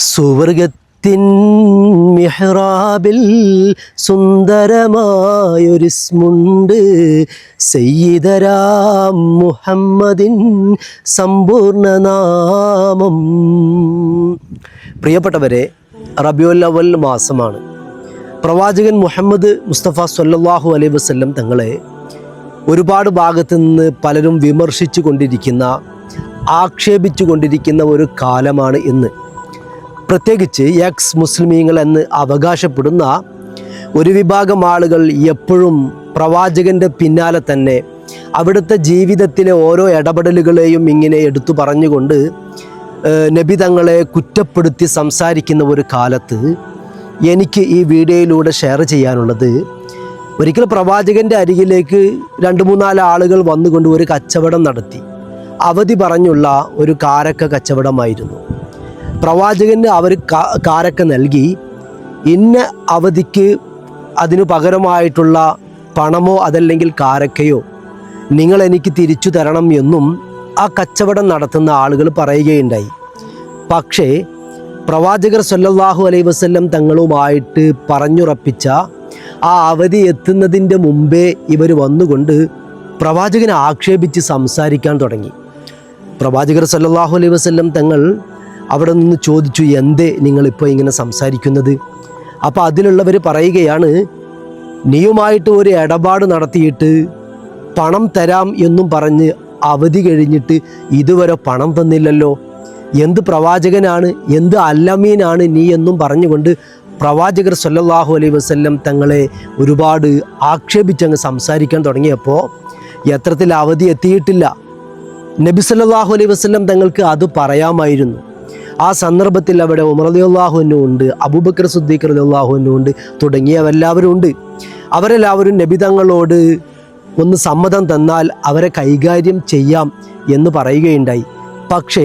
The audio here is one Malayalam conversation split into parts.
സുവർഗത്തിൻ മിഹ്റാബിൽ സുന്ദരമായൊരു സ്മുണ്ട്. സയ്യിദരാം മുഹമ്മദിൻ സമ്പൂർണ നാമം. പ്രിയപ്പെട്ടവരെ റബിയുൽ അവൽ മാസമാണ്. പ്രവാചകൻ മുഹമ്മദ് മുസ്തഫ സല്ലല്ലാഹു അലൈഹി വസല്ലം തങ്ങളെ ഒരുപാട് ഭാഗത്തു നിന്ന് പലരും വിമർശിച്ചു കൊണ്ടിരിക്കുന്ന ആക്ഷേപിച്ചു കൊണ്ടിരിക്കുന്ന ഒരു കാലമാണ് ഇന്ന്. പ്രത്യേകിച്ച് എക്സ് മുസ്ലിമീങ്ങൾ എന്ന് അവകാശപ്പെടുന്ന ഒരു വിഭാഗം ആളുകൾ എപ്പോഴും പ്രവാചകന്റെ പിന്നാലെ തന്നെ അവിടുത്തെ ജീവിതത്തിലെ ഓരോ ഇടപെടലുകളെയും ഇങ്ങനെ എടുത്തു പറഞ്ഞുകൊണ്ട് നബി തങ്ങളെ കുറ്റപ്പെടുത്തി സംസാരിക്കുന്ന ഒരു കാലത്ത് എനിക്ക് ഈ വീഡിയോയിലൂടെ ഷെയർ ചെയ്യാനുള്ളത്. ഒരിക്കൽ പ്രവാചകന്റെ അരികിലേക്ക് രണ്ട് മൂന്നാൽ ആളുകൾ വന്നുകൊണ്ട് ഒരു കച്ചവടം നടത്തി. അവധി പറഞ്ഞുള്ള ഒരു കാരക്ക കച്ചവടമായിരുന്നു. പ്രവാചകന് അവർ കാരൊക്കെ നൽകി. ഇന്ന അവധിക്ക് അതിനു പകരമായിട്ടുള്ള പണമോ അതല്ലെങ്കിൽ കാരക്കയോ നിങ്ങൾ എനിക്ക് തിരിച്ചു തരണം എന്നും ആ കച്ചവടം നടത്തുന്ന ആളുകൾ പറയുകയുണ്ടായി. പക്ഷേ പ്രവാചകർ സല്ലല്ലാഹു അലൈ വസ്ല്ലം തങ്ങളുമായിട്ട് പറഞ്ഞുറപ്പിച്ച ആ അവധി എത്തുന്നതിന്റെ മുമ്പേ ഇവർ വന്നുകൊണ്ട് പ്രവാചകനെ ആക്ഷേപിച്ച് സംസാരിക്കാൻ തുടങ്ങി. പ്രവാചകർ സല്ലല്ലാഹു അലൈ വസ്ല്ലം തങ്ങൾ അവിടെ നിന്ന് ചോദിച്ചു എന്തേ നിങ്ങളിപ്പോൾ ഇങ്ങനെ സംസാരിക്കുന്നത്? അപ്പോൾ അതിലുള്ളവർ പറയുകയാണ് നീയുമായിട്ട് ഒരു ഇടപാട് നടത്തിയിട്ട് പണം തരാം എന്നും പറഞ്ഞ് അവധി കഴിഞ്ഞിട്ട് ഇതുവരെ പണം തന്നില്ലല്ലോ. എന്ത് പ്രവാചകനാണ് എന്ത് അല്ലമീനാണ് നീ എന്നും പറഞ്ഞുകൊണ്ട് പ്രവാചകർ സല്ലല്ലാഹു അലൈഹി വസല്ലം തങ്ങളെ ഒരുപാട് ആക്ഷേപിച്ചങ്ങ് സംസാരിക്കാൻ തുടങ്ങിയപ്പോൾ യത്രത്തിൽ അവധി എത്തിയിട്ടില്ല. നബി സല്ലല്ലാഹു അലൈഹി വസല്ലം തങ്ങൾക്ക് അത് പറയാമായിരുന്നു. ആ സന്ദർഭത്തിൽ അവിടെ ഉമർ റളിയല്ലാഹുവിനും ഉണ്ട് അബൂബക്കർ സുദ്ദീഖ് റളിയല്ലാഹുവിനും ഉണ്ട് തുടങ്ങിയവരെല്ലാവരും ഉണ്ട്. അവരെല്ലാവരും നബി തങ്ങളോട് ഒന്ന് സമ്മതം തന്നാൽ അവരെ കൈകാര്യം ചെയ്യാം എന്ന് പറയുകയുണ്ടായി. പക്ഷേ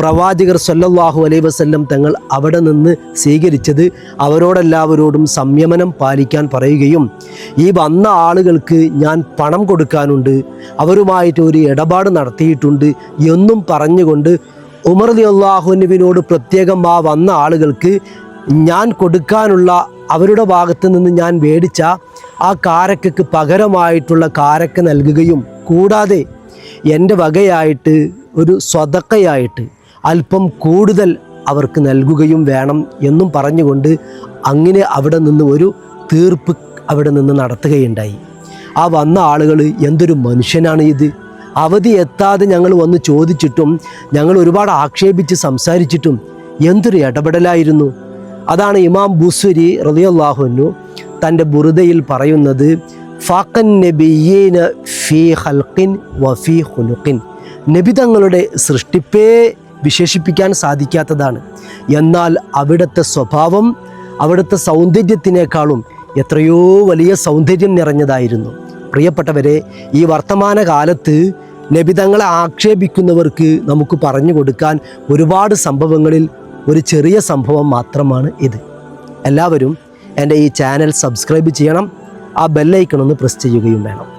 പ്രവാചകർ സല്ലല്ലാഹു അലൈ വസല്ലം തങ്ങൾ അവിടെ നിന്ന് സ്വീകരിച്ചത് അവരോടെല്ലാവരോടും സംയമനം പാലിക്കാൻ പറയുകയും ഈ വന്ന ആളുകൾക്ക് ഞാൻ പണം കൊടുക്കാനുണ്ട് അവരുമായിട്ട് ഒരു ഇടപാട് നടത്തിയിട്ടുണ്ട് എന്നും പറഞ്ഞുകൊണ്ട് ഉമർ അള്ളാഹുനുവിനോട് പ്രത്യേകം ആ വന്ന ആളുകൾക്ക് ഞാൻ കൊടുക്കാനുള്ള അവരുടെ ഭാഗത്ത് നിന്ന് ഞാൻ മേടിച്ച ആ കാരക്കയ്ക്ക് പകരമായിട്ടുള്ള കാരക്ക നൽകുകയും കൂടാതെ എന്റെ വകയായിട്ട് ഒരു സ്വതക്കയായിട്ട് അല്പം കൂടുതൽ അവർക്ക് നൽകുകയും വേണം എന്നും പറഞ്ഞുകൊണ്ട് അങ്ങനെ അവിടെ നിന്ന് ഒരു തീർപ്പ് അവിടെ നിന്ന് നടത്തുകയുണ്ടായി. ആ വന്ന ആളുകൾ എന്തൊരു മനുഷ്യനാണ് ഇത്? അവധി എത്താതെ ഞങ്ങൾ വന്ന് ചോദിച്ചിട്ടും ഞങ്ങൾ ഒരുപാട് ആക്ഷേപിച്ച് സംസാരിച്ചിട്ടും എന്തൊരു ഇടപെടലായിരുന്നു. അതാണ് ഇമാം ബുസുരി റളിയല്ലാഹുവിനു തന്റെ ബുറുദയിൽ പറയുന്നത് ഫാക്കൻ നബിയീന ഫീ ഹൽക്കിൻ വഫി ഹുലുക്കിൻ നബി തങ്ങളുടെ സൃഷ്ടിപ്പേ വിശേഷിപ്പിക്കാൻ സാധിക്കാത്തതാണ്. എന്നാൽ അവിടുത്തെ സ്വഭാവം അവിടുത്തെ സൗന്ദര്യത്തിനേക്കാളും എത്രയോ വലിയ സൗന്ദര്യം നിറഞ്ഞതായിരുന്നു. പ്രിയപ്പെട്ടവരെ ഈ വർത്തമാന കാലത്ത് നബിതങ്ങളെ ആക്ഷേപിക്കുന്നവർക്ക് നമുക്ക് പറഞ്ഞു കൊടുക്കാൻ ഒരുപാട് സംഭവങ്ങളിൽ ഒരു ചെറിയ സംഭവം മാത്രമാണ് ഇത്. എല്ലാവരും എന്റെ ഈ ചാനൽ സബ്സ്ക്രൈബ് ചെയ്യണം ആ ബെല്ലൈക്കണമെന്ന് പ്രസ് ചെയ്യുകയും വേണം.